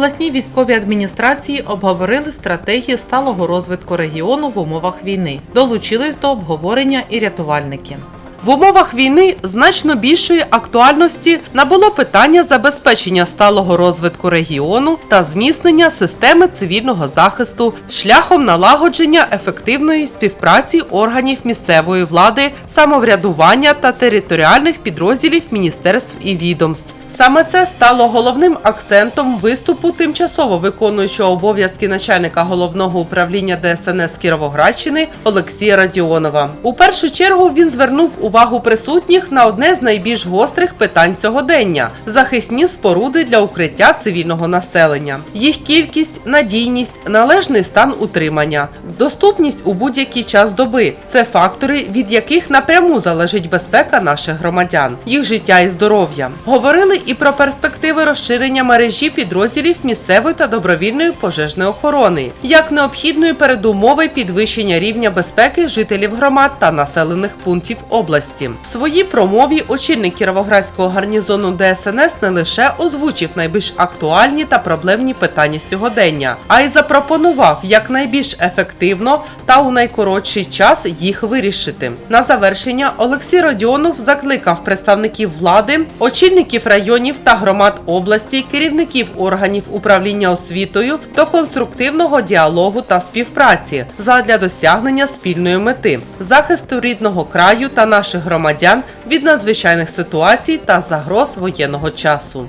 Обласній військовій адміністрації обговорили стратегію сталого розвитку регіону в умовах війни. Долучились до обговорення і рятувальники. В умовах війни значно більшої актуальності набуло питання забезпечення сталого розвитку регіону та зміцнення системи цивільного захисту шляхом налагодження ефективної співпраці органів місцевої влади, самоврядування та територіальних підрозділів міністерств і відомств. Саме це стало головним акцентом виступу тимчасово виконуючого обов'язки начальника головного управління ДСНС Кіровоградщини Олексія Радіонова. У першу чергу він звернув увагу присутніх на одне з найбільш гострих питань сьогодення захисні споруди для укриття цивільного населення. Їх кількість, надійність, належний стан утримання, доступність у будь-який час доби це фактори, від яких напряму залежить безпека наших громадян, їх життя і здоров'я. Говорили і про перспективи розширення мережі підрозділів місцевої та добровільної пожежної охорони, як необхідної передумови підвищення рівня безпеки жителів громад та населених пунктів області. В своїй промові очільник Кіровоградського гарнізону ДСНС не лише озвучив найбільш актуальні та проблемні питання сьогодення, а й запропонував якнайбільш ефективно та у найкоротший час їх вирішити. На завершення Олексій Родіонов закликав представників влади, очільників районів та громад області, керівників органів управління освітою до конструктивного діалогу та співпраці задля досягнення спільної мети захисту рідного краю та наших громадян від надзвичайних ситуацій та загроз воєнного часу.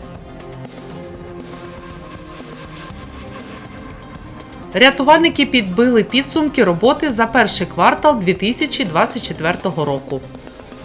Рятувальники підбили підсумки роботи за перший квартал 2024 року.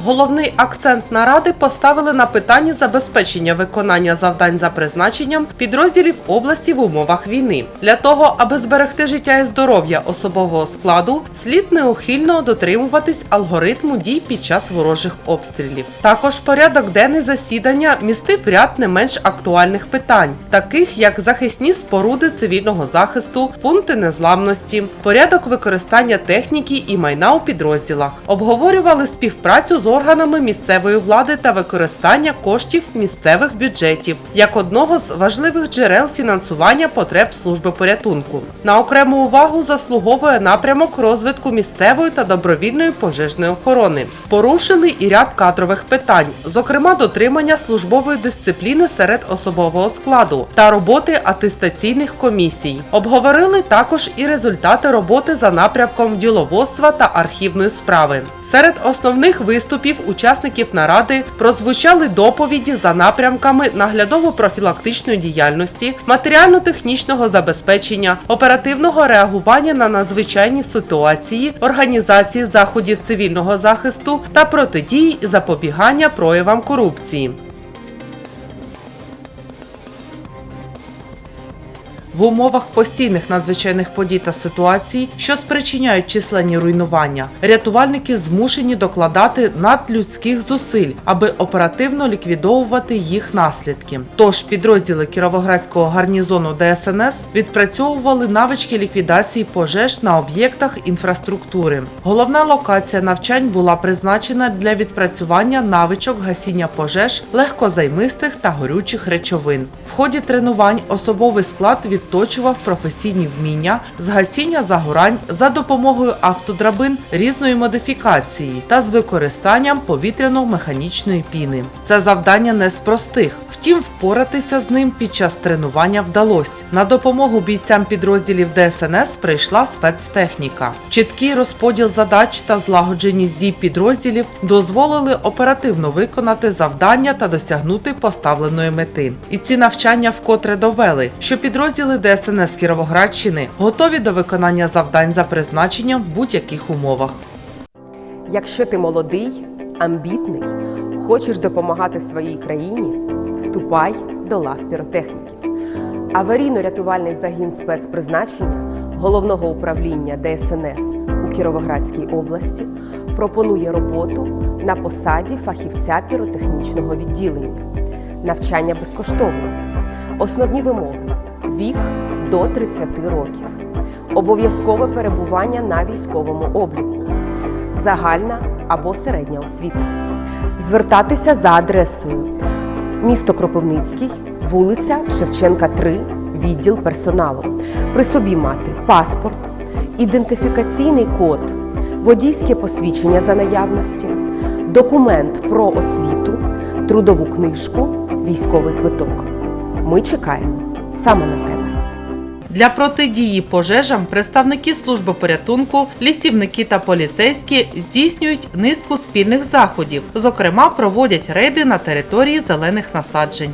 Головний акцент наради поставили на питанні забезпечення виконання завдань за призначенням підрозділів області в умовах війни. Для того, аби зберегти життя і здоров'я особового складу, слід неухильно дотримуватись алгоритму дій під час ворожих обстрілів. Також порядок денний засідання містив ряд не менш актуальних питань, таких як захисні споруди цивільного захисту, пункти незламності, порядок використання техніки і майна у підрозділах. Обговорювали співпрацю з органами місцевої влади та використання коштів місцевих бюджетів як одного з важливих джерел фінансування потреб служби порятунку. На окрему увагу заслуговує напрямок розвитку місцевої та добровільної пожежної охорони. Порушили і ряд кадрових питань, зокрема дотримання службової дисципліни серед особового складу та роботи атестаційних комісій. Обговорили також і результати роботи за напрямком діловодства та архівної справи. Серед основних виступів учасників наради прозвучали доповіді за напрямками наглядово-профілактичної діяльності, матеріально-технічного забезпечення, оперативного реагування на надзвичайні ситуації, організації заходів цивільного захисту та протидії запобігання проявам корупції. В умовах постійних надзвичайних подій та ситуацій, що спричиняють численні руйнування, рятувальники змушені докладати надлюдських зусиль, аби оперативно ліквідовувати їх наслідки. Тож підрозділи Кіровоградського гарнізону ДСНС відпрацьовували навички ліквідації пожеж на об'єктах інфраструктури. Головна локація навчань була призначена для відпрацювання навичок гасіння пожеж легкозаймистих та горючих речовин. В ході тренувань особовий склад відточував професійні вміння з гасіння загорань за допомогою автодрабин різної модифікації та з використанням повітряно-механічної піни. Це завдання не з простих. Втім, впоратися з ним під час тренування вдалося. На допомогу бійцям підрозділів ДСНС прийшла спецтехніка. Чіткий розподіл задач та злагодженість дій підрозділів дозволили оперативно виконати завдання та досягнути поставленої мети. І ці навчання вкотре довели, що підрозділи ДСНС Кіровоградщини готові до виконання завдань за призначенням в будь-яких умовах. Якщо ти молодий, амбітний, хочеш допомагати своїй країні, вступай до лав піротехніків. Аварійно-рятувальний загін спецпризначення головного управління ДСНС у Кіровоградській області пропонує роботу на посаді фахівця піротехнічного відділення. Навчання безкоштовно. Основні вимоги: вік до 30 років, обов'язкове перебування на військовому обліку загальна або середня освіта. Звертатися за адресою місто Кропивницький, вулиця Шевченка, 3, відділ персоналу. При собі мати паспорт, ідентифікаційний код, водійське посвідчення за наявності, документ про освіту, трудову книжку, військовий квиток. Ми чекаємо саме на тебе. Для протидії пожежам представники служби порятунку, лісівники та поліцейські здійснюють низку спільних заходів. Зокрема, проводять рейди на території зелених насаджень.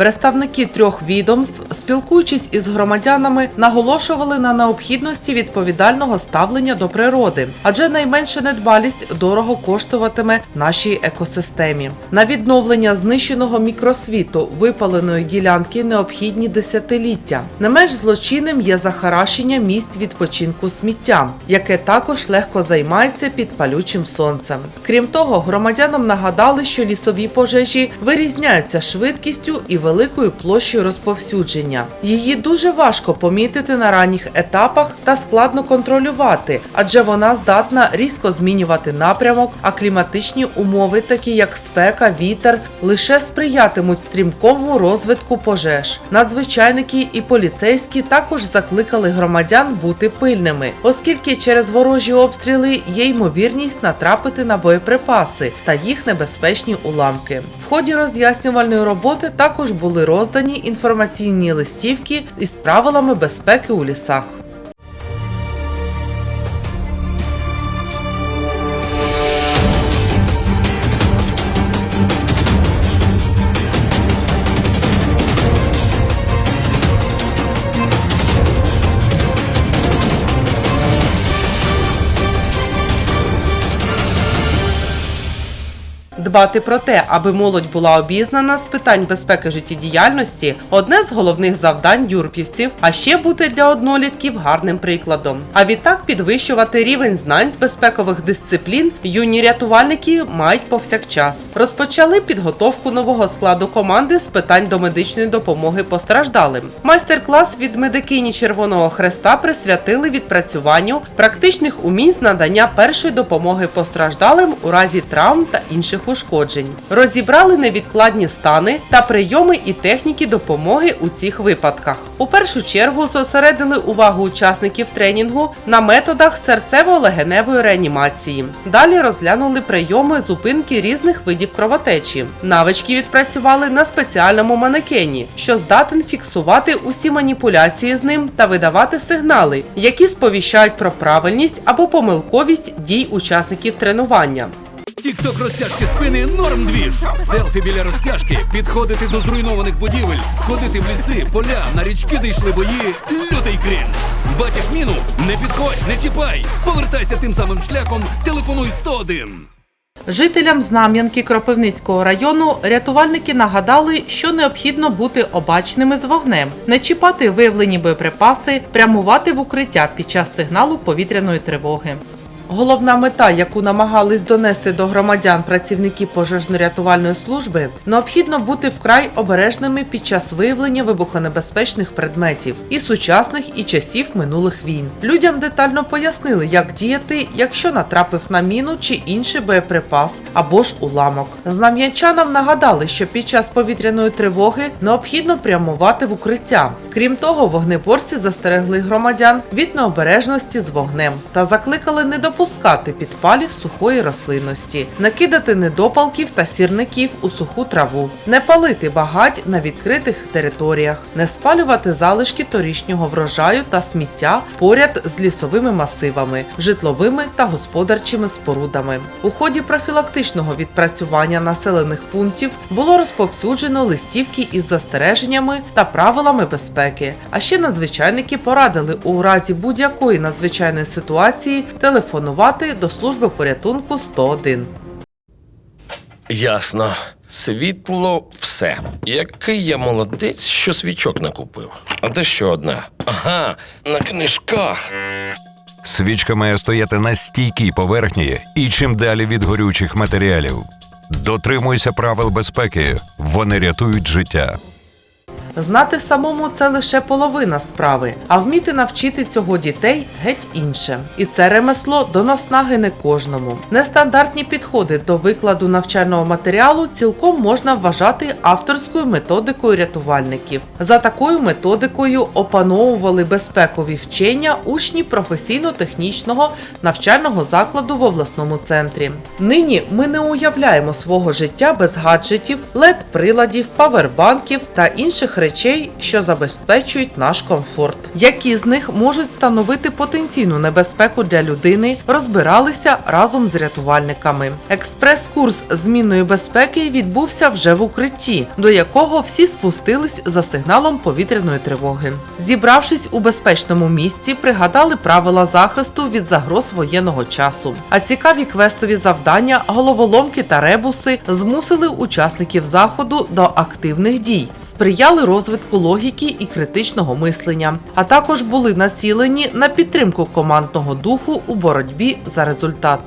Представники трьох відомств, спілкуючись із громадянами, наголошували на необхідності відповідального ставлення до природи, адже найменша недбалість дорого коштуватиме нашій екосистемі. На відновлення знищеного мікросвіту випаленої ділянки необхідні десятиліття. Не менш злочинним є захарашення місць відпочинку сміттям, яке також легко займається під палючим сонцем. Крім того, громадянам нагадали, що лісові пожежі вирізняються швидкістю і великою площею розповсюдження. Її дуже важко помітити на ранніх етапах та складно контролювати, адже вона здатна різко змінювати напрямок, а кліматичні умови, такі як спека, вітер, лише сприятимуть стрімкому розвитку пожеж. Надзвичайники і поліцейські також закликали громадян бути пильними, оскільки через ворожі обстріли є ймовірність натрапити на боєприпаси та їх небезпечні уламки. В ході роз'яснювальної роботи також були роздані інформаційні листівки із правилами безпеки у лісах. Дбати про те, аби молодь була обізнана з питань безпеки життєдіяльності одне з головних завдань дюрпівців, а ще бути для однолітків гарним прикладом. А відтак підвищувати рівень знань з безпекових дисциплін юні рятувальники мають повсякчас. Розпочали підготовку нового складу команди з питань домедичної допомоги постраждалим. Майстер-клас від медикині Червоного Хреста присвятили відпрацюванню практичних умінь з надання першої допомоги постраждалим у разі травм та інших ушкоджень. Розібрали невідкладні стани та прийоми і техніки допомоги у цих випадках. У першу чергу зосередили увагу учасників тренінгу на методах серцево-легеневої реанімації. Далі розглянули прийоми зупинки різних видів кровотечі. Навички відпрацювали на спеціальному манекені, що здатен фіксувати усі маніпуляції з ним та видавати сигнали, які сповіщають про правильність або помилковість дій учасників тренування. Тікток розтяжки спини норм двіж. Селфі біля розтяжки, підходити до зруйнованих будівель, ходити в ліси, поля, на річки, де йшли бої. Лютий крінж. Бачиш міну? Не підходь, не чіпай. Повертайся тим самим шляхом, телефонуй 101. Жителям Знам'янки Кропивницького району рятувальники нагадали, що необхідно бути обачними з вогнем, не чіпати виявлені боєприпаси, прямувати в укриття під час сигналу повітряної тривоги. Головна мета, яку намагались донести до громадян працівники пожежно-рятувальної служби, необхідно бути вкрай обережними під час виявлення вибухонебезпечних предметів і сучасних, і часів минулих війн. Людям детально пояснили, як діяти, якщо натрапив на міну чи інший боєприпас або ж уламок. Знам'янчанам нагадали, що під час повітряної тривоги необхідно прямувати в укриття. Крім того, вогнеборці застерегли громадян від необережності з вогнем та закликали не допускати підпалів сухої рослинності, не кидати недопалків та сірників у суху траву, не палити багать на відкритих територіях, не спалювати залишки торішнього врожаю та сміття поряд з лісовими масивами, житловими та господарчими спорудами. У ході профілактичного відпрацювання населених пунктів було розповсюджено листівки із застереженнями та правилами безпеки. А ще надзвичайники порадили у разі будь-якої надзвичайної ситуації телефонувати до служби порятунку 101. Ясно. Світло все. Який я молодець, що свічок накупив. А де ще одна? Ага, на книжках. Свічка має стояти на стійкій поверхні і чим далі від горючих матеріалів. Дотримуйся правил безпеки, вони рятують життя. Знати самому це лише половина справи, а вміти навчити цього дітей геть інше. І це ремесло до наснаги не кожному. Нестандартні підходи до викладу навчального матеріалу цілком можна вважати авторською методикою рятувальників. За такою методикою опановували безпекові вчення учні професійно-технічного навчального закладу в обласному центрі. Нині ми не уявляємо свого життя без гаджетів, LED-приладів, павербанків та інших речей, що забезпечують наш комфорт. Які з них можуть становити потенційну небезпеку для людини, розбиралися разом з рятувальниками. Експрес-курс змінної безпеки відбувся вже в укритті, до якого всі спустились за сигналом повітряної тривоги. Зібравшись у безпечному місці, пригадали правила захисту від загроз воєнного часу. А цікаві квестові завдання, головоломки та ребуси змусили учасників заходу до активних дій, сприяли розвитку логіки і критичного мислення, а також були націлені на підтримку командного духу у боротьбі за результат.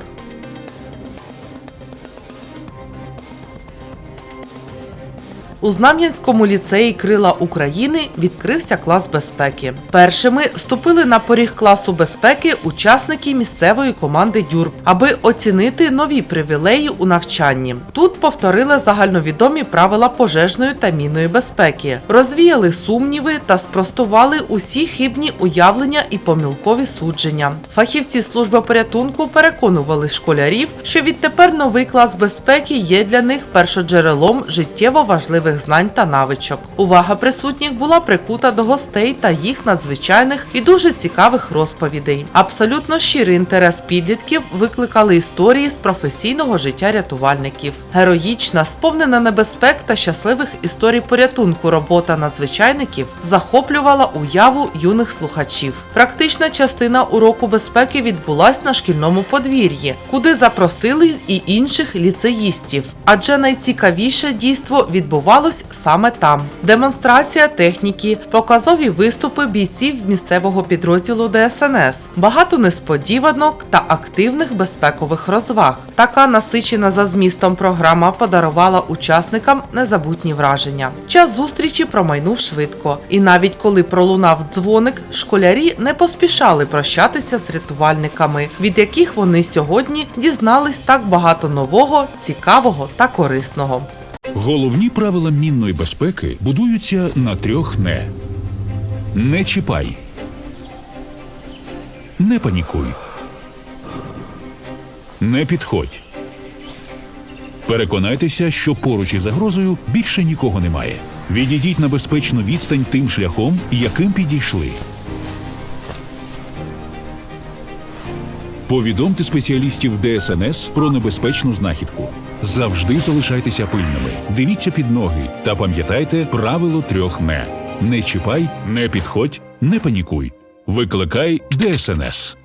У Знам'янському ліцеї Крила України відкрився клас безпеки. Першими ступили на поріг класу безпеки учасники місцевої команди Дюрб, аби оцінити нові привілеї у навчанні. Тут повторили загальновідомі правила пожежної та мінної безпеки, розвіяли сумніви та спростували усі хибні уявлення і помилкові судження. Фахівці служби порятунку переконували школярів, що відтепер новий клас безпеки є для них першоджерелом життєво важливих знань та навичок. Увага присутніх була прикута до гостей та їх надзвичайних і дуже цікавих розповідей. Абсолютно щирий інтерес підлітків викликали історії з професійного життя рятувальників. Героїчна, сповнена небезпек та щасливих історій порятунку робота надзвичайників захоплювала уяву юних слухачів. Практична частина уроку безпеки відбулась на шкільному подвір'ї, куди запросили і інших ліцеїстів. Адже найцікавіше дійство відбувалось саме там: демонстрація техніки, показові виступи бійців місцевого підрозділу ДСНС, багато несподіванок та активних безпекових розваг. Така насичена за змістом програма подарувала учасникам незабутні враження. Час зустрічі промайнув швидко, і навіть коли пролунав дзвоник, школярі не поспішали прощатися з рятувальниками, від яких вони сьогодні дізнались так багато нового, цікавого та корисного. Головні правила мінної безпеки будуються на трьох не. Не чіпай. Не панікуй. Не підходь. Переконайтеся, що поруч із загрозою більше нікого немає. Відійдіть на безпечну відстань тим шляхом, яким підійшли. Повідомте спеціалістів ДСНС про небезпечну знахідку. Завжди залишайтеся пильними. Дивіться під ноги та пам'ятайте правило трьох не: не чіпай, не підходь, не панікуй. Викликай ДСНС.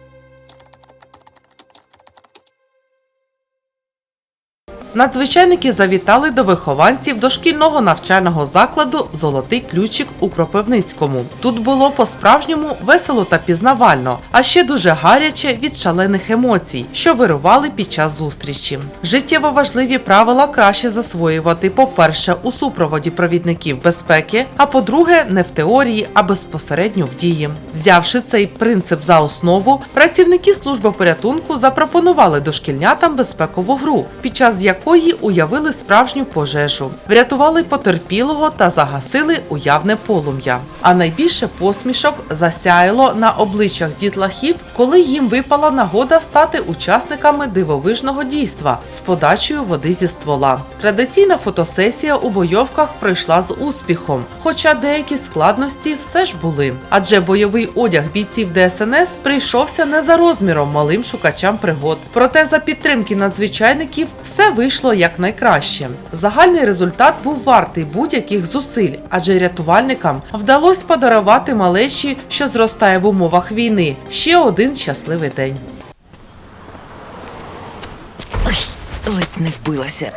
Надзвичайники завітали до вихованців дошкільного навчального закладу Золотий ключик у Кропивницькому. Тут було по-справжньому весело та пізнавально, а ще дуже гаряче від шалених емоцій, що вирували під час зустрічі. Життєво важливі правила краще засвоювати, по-перше, у супроводі провідників безпеки, а по-друге, не в теорії, а безпосередньо в дії. Взявши цей принцип за основу, працівники служби порятунку запропонували дошкільнятам безпекову гру, під час якої уявили справжню пожежу, врятували потерпілого та загасили уявне полум'я. А найбільше посмішок засяяло на обличчях дітлахів, коли їм випала нагода стати учасниками дивовижного дійства з подачею води зі ствола. Традиційна фотосесія у бойовках пройшла з успіхом, хоча деякі складності все ж були. Адже бойовий одяг бійців ДСНС прийшовся не за розміром малим шукачам пригод. Проте за підтримки надзвичайників все вийшло якнайкраще. Загальний результат був вартий будь-яких зусиль, адже рятувальникам вдалося подарувати малечі, що зростає в умовах війни, ще один щасливий день. Ой, ледь не вбилася.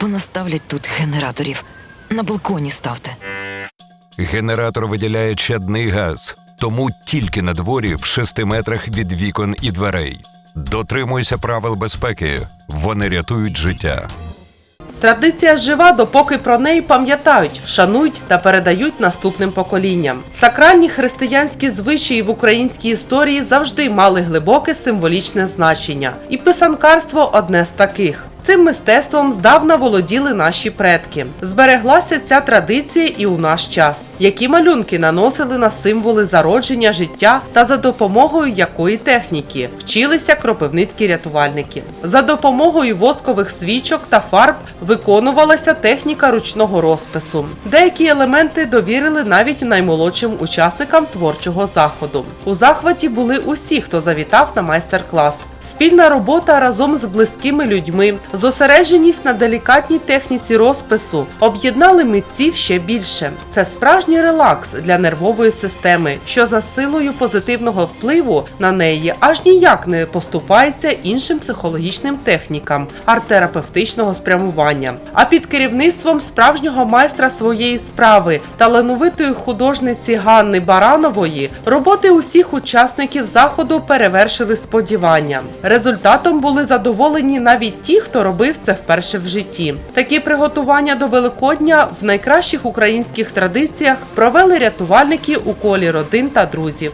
Понаставлять тут генераторів. На балконі ставте. Генератор виділяє чадний газ, тому тільки на дворі в 6 метрах від вікон і дверей. Дотримуйся правил безпеки. Вони рятують життя. Традиція жива, допоки про неї пам'ятають, шанують та передають наступним поколінням. Сакральні християнські звичаї в українській історії завжди мали глибоке символічне значення, і писанкарство одне з таких. Цим мистецтвом здавна володіли наші предки. Збереглася ця традиція і у наш час. Які малюнки наносили на символи зародження життя та за допомогою якої техніки вчилися кропивницькі рятувальники. За допомогою воскових свічок та фарб виконувалася техніка ручного розпису. Деякі елементи довірили навіть наймолодшим учасникам творчого заходу. У захваті були усі, хто завітав на майстер-клас. Спільна робота разом з близькими людьми, зосередженість на делікатній техніці розпису об'єднали митців ще більше. Це справжній релакс для нервової системи, що за силою позитивного впливу на неї аж ніяк не поступається іншим психологічним технікам арт-терапевтичного спрямування. А під керівництвом справжнього майстра своєї справи, талановитої художниці Ганни Баранової, роботи усіх учасників заходу перевершили сподівання. Результатом були задоволені навіть ті, хто робив це вперше в житті. Такі приготування до Великодня в найкращих українських традиціях провели рятувальники у колі родин та друзів.